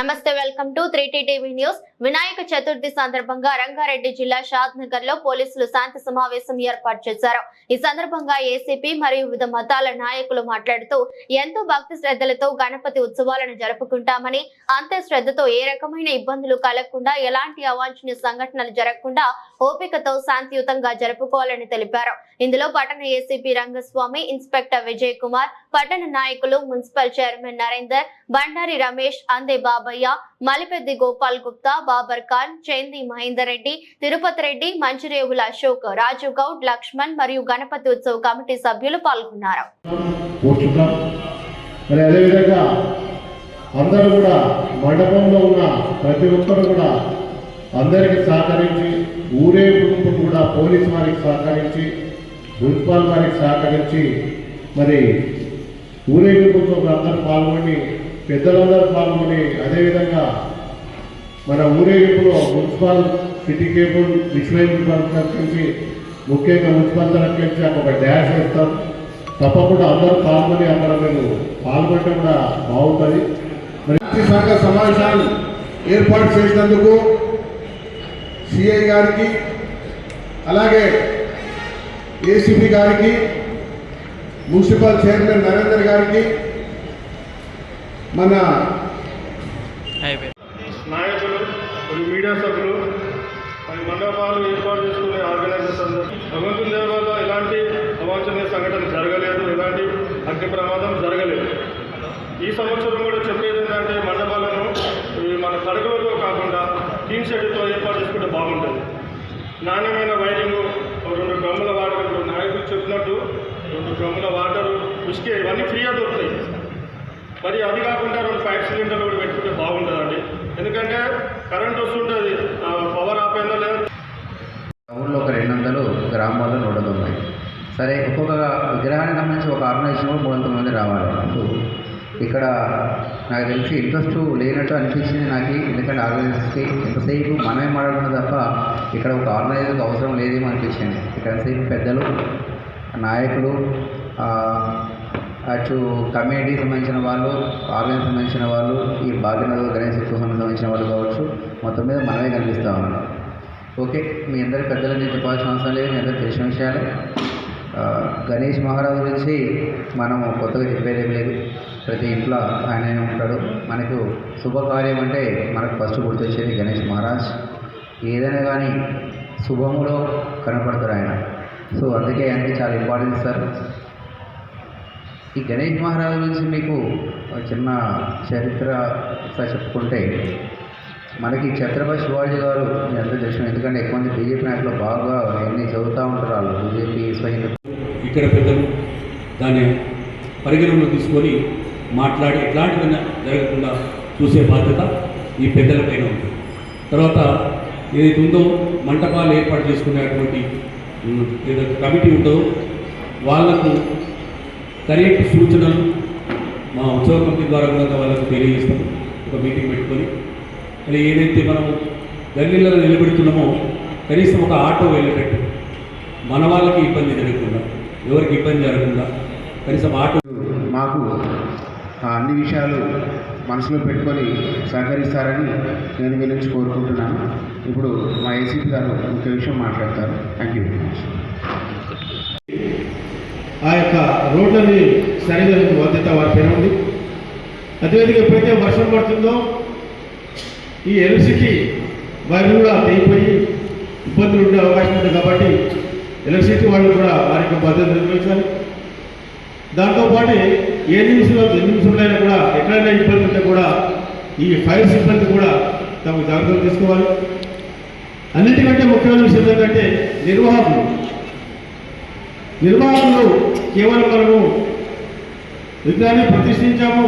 నమస్తే welcome to three TV news Vinayaka Chaturthi సందర్భంగా రంగారెడ్డి జిల్లా షాద్ నగర్లో పోలీసులు శాంతి సమావేశం ఏర్పాటు చేశారు. ఈ సందర్భంగా ఏసీపీ మరియు వివిధ మతాల నాయకులు మాట్లాడుతూ ఎంతో భక్తి శ్రద్ధలతో గణపతి ఉత్సవాలను జరుపుకుంటామని అంతే శ్రద్ధతో ఏ రకమైన ఇబ్బందులు కలగకుండా ఎలాంటి అవాంఛనీయ సంఘటనలు జరగకుండా ఓపికతో శాంతియుతంగా జరుపుకోవాలని తెలిపారు. ఇందులో పట్టణ ఏసీపీ రంగస్వామి ఇన్స్పెక్టర్ విజయ్ కుమార్ పట్టణ నాయకులు మున్సిపల్ చైర్మన్ నరేందర్ బండారి రమేష్ అందే బాబయ్య మలిపెద్ది గోపాల్ గుప్తా బాబర్ ఖాన్ చైంది మహేందర్ రెడ్డి తిరుపతి రెడ్డి మంచిరేవుల అశోక్ రాజు గౌడ్ లక్ష్మణ్ మరియు గణపతి ఉత్సవ కమిటీ సభ్యులు పాల్గొన్నారు. మరి అదేవిధంగా అందరూ కూడా మండపంలో ఉన్న ప్రతి ఒక్కరు కూడా అందరికీ సహకరించి ఊరే గుంపు కూడా పోలీస్ వారికి సహకరించి మున్సిపల్ వారికి సహకరించి మరి ఊరేగింపుతో అందరూ పాల్గొని పెద్దలందరూ పాల్గొని అదేవిధంగా మన ఊరేగింపులో మున్సిపల్ సిటీ కేబుల్ విశ్వేశ్వర నుంచి ముఖ్యంగా మున్సిపల్ తరఫు నుంచి ఒక డ్యాష్ వేస్తాం. తప్పకుండా అందరూ పాల్గొని అక్కడ మేము పాల్గొంటే కూడా బాగుంటుంది. మరి సంఘ సమావేశాలు ఏర్పాటు చేసినందుకు సిఐ గారికి అలాగే ఏసీపీ గారికి మున్సిపల్ చైర్మన్ నరేందర్ గారికి మన నాయకులు మరియు మీడియా సభ్యులు మరి మండపాలు ఏర్పాటు చేసుకునే ఆర్గనైజర్స్ అందరూ. భగవంతుని దేవ వల్ల ఎలాంటి అవాంఛనీయ సంఘటన జరగలేదు ఎలాంటి అగ్ని ప్రమాదం జరగలేదు. ఈ సంవత్సరం కూడా చెప్పేది ఏంటంటే మండపాలను మన తడకలతో కాకుండా టీన్ షెడ్తో ఏర్పాటు చేసుకుంటే బాగుంటుంది. నాణ్యమైన వైరింగ్ ఒక రెండు డ్రమ్ముల వాటర్ ఇప్పుడు నాయకులు చెప్పినట్టు రెండు డ్రమ్ముల వాటర్ ఉసికే ఇవన్నీ ఫ్రీగా దొరుకుతాయి. మరి అది కాకుండా రెండు ఫైవ్ సిలిండర్లు కూడా కరెంట్ వస్తుంటుంది. పవర్ ఆఫ్ అయిందో లేదు. ఊళ్ళో ఒక రెండు వందలు గ్రామాల్లో నూట సరే ఒక్కొక్క విగ్రహానికి సంబంధించి ఒక ఆర్గనైజేషన్ కూడా మూడు వందల మంది రావాలి. అప్పుడు ఇక్కడ నాకు తెలిసి ఇంట్రెస్ట్ లేనట్టు అనిపించింది నాకు ఎందుకంటే ఆర్గనైజర్స్కి ఎంతసేపు మనమే మాట్లాడడం తప్ప ఇక్కడ ఒక ఆర్గనైజర్కి అవసరం లేదేమో అనిపించింది. ఇక్కడ ఎంతసేపు పెద్దలు నాయకులు అటు కమ్యూనిటీకి సంబంధించిన వాళ్ళు ఆర్గనైజ్ సంబంధించిన వాళ్ళు ఈ భాగ్యనగర్ గణేష్ సంబంధించిన మొత్తం మీద మనమే కనిపిస్తూ ఉన్నాం. ఓకే మీ అందరి పెద్దల నేను చెప్పాల్సిన అవసరం లేదు మీ అందరికి తెలిసిన విషయాలు. గణేష్ మహారాజు గురించి మనం కొత్తగా చెప్పేదేం లేదు. ప్రతి ఇంట్లో ఆయననే ఉంటాడు. మనకు శుభకార్యం అంటే మనకు ఫస్ట్ గుర్తొచ్చేది గణేష్ మహారాజ్. ఏదైనా కానీ శుభములో కనపడతారు ఆయన. సో అందుకే ఆయనకి చాలా ఇంపార్టెన్స్ ఇస్తారు ఈ గణేష్ మహారాజు గురించి మీకు ఒక చిన్న చరిత్ర చెప్పుకుంటే మనకి ఛత్రపతి శివాజీ గారు ఎంత చేసిన ఎందుకంటే ఎక్కువ మంది బీజేపీ నాయకులు బాగా అన్నీ చదువుతూ ఉంటారు వాళ్ళు బీజేపీ స్వయం ఇక్కడ పెద్దలు దాన్ని పరిగణనలో తీసుకొని మాట్లాడి ఎట్లాంటిదైనా జరగకుండా చూసే బాధ్యత ఈ పెద్దలపైన ఉంది. తర్వాత ఏదైతే ఉందో మంటపాలు ఏర్పాటు చేసుకునేటువంటి ఏదైతే కమిటీ ఉందో వాళ్ళకు కరెక్ట్ సూచనలు మా ఉత్సవ కమిటీ ద్వారా కూడా వాళ్ళకు తెలియజేస్తాం. ఒక మీటింగ్ పెట్టుకొని అది ఏదైతే మనం గల్లీలలో నిలబెడుతున్నామో కనీసం ఒక ఆటో వెళ్ళేటట్టు మన వాళ్ళకి ఇబ్బంది జరగకుండా ఎవరికి ఇబ్బంది జరగకుండా కనీసం ఆటో మాకు ఆ అన్ని విషయాలు మనసులో పెట్టుకొని సహకరిస్తారని నేను మీ నుంచి కోరుకుంటున్నాను. ఇప్పుడు మా ఏసీపీ గారు ముఖ్య విషయం మాట్లాడతారు. థ్యాంక్ యూ వెరీ మచ్ ఆ యొక్క రోడ్లని సరిగా బాధ్యత వారి పైన ఉంది అదేవిధంగా ఎప్పుడైతే వర్షం పడుతుందో ఈ ఎలక్ట్రిసిటీ వైర్లు కూడా తెగిపోయి ఇబ్బందులు ఉండే అవకాశం ఉంది కాబట్టి ఎలక్ట్రిసిటీ వాళ్ళు కూడా వారి యొక్క బాధ్యత నిర్వహించాలి. దాంతోపాటు ఏ నిమిషంలో ఎన్ని నిమిషంలో కూడా ఎక్కడైనా ఇబ్బంది ఉంటే కూడా ఈ ఫైర్ సిబ్బంది కూడా తమ జాగ్రత్తలు తీసుకోవాలి. అన్నిటికంటే ముఖ్యమైన విషయం ఏంటంటే నిర్వాహకులు. నిర్వాహకులు కేవలం మనము విగ్రహాన్ని ప్రతిష్ఠించాము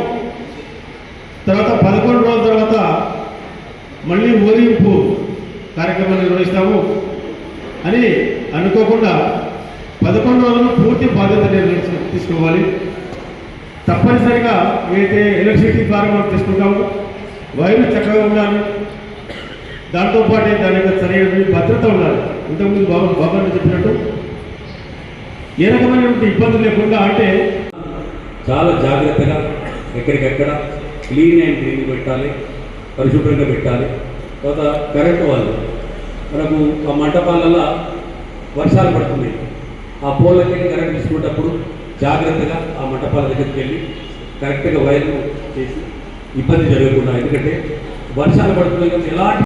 తర్వాత పదకొండు రోజుల తర్వాత మళ్ళీ ఊరింపు కార్యక్రమం నిర్వహిస్తాము. అని అనుకోకుండా పదకొండు రోజులు పూర్తి బాధ్యత నిర్వహించ తీసుకోవాలి. తప్పనిసరిగా ఏదైతే ఎలక్ట్రిసిటీ ద్వారా మనం తీసుకుంటామో వైర్లు చక్కగా ఉండాలి. దాంతోపాటే దాని యొక్క సరైన భద్రత ఉండాలి. ఇంతకుముందు బాబు బాబా చెప్పినట్టు ఏ రకమైనటువంటి ఇబ్బందులు లేకుండా అంటే చాలా జాగ్రత్తగా ఎక్కడికెక్కడ క్లీన్ అండ్ క్లీన్ పెట్టాలి. పరిశుభ్రంగా పెట్టాలి. తర్వాత కరెంటు వాళ్ళు. మనకు ఆ మంటపాలల్లో వర్షాలు పడుతున్నాయి. ఆ పోల్లకి కరెంట్ తీసుకునేటప్పుడు జాగ్రత్తగా ఆ మంటపాల దగ్గరికి వెళ్ళి కరెక్ట్గా వైర్లు చేసి ఇబ్బంది జరగకుండా. ఎందుకంటే వర్షాలు పడుతున్నాయి ఎలాంటి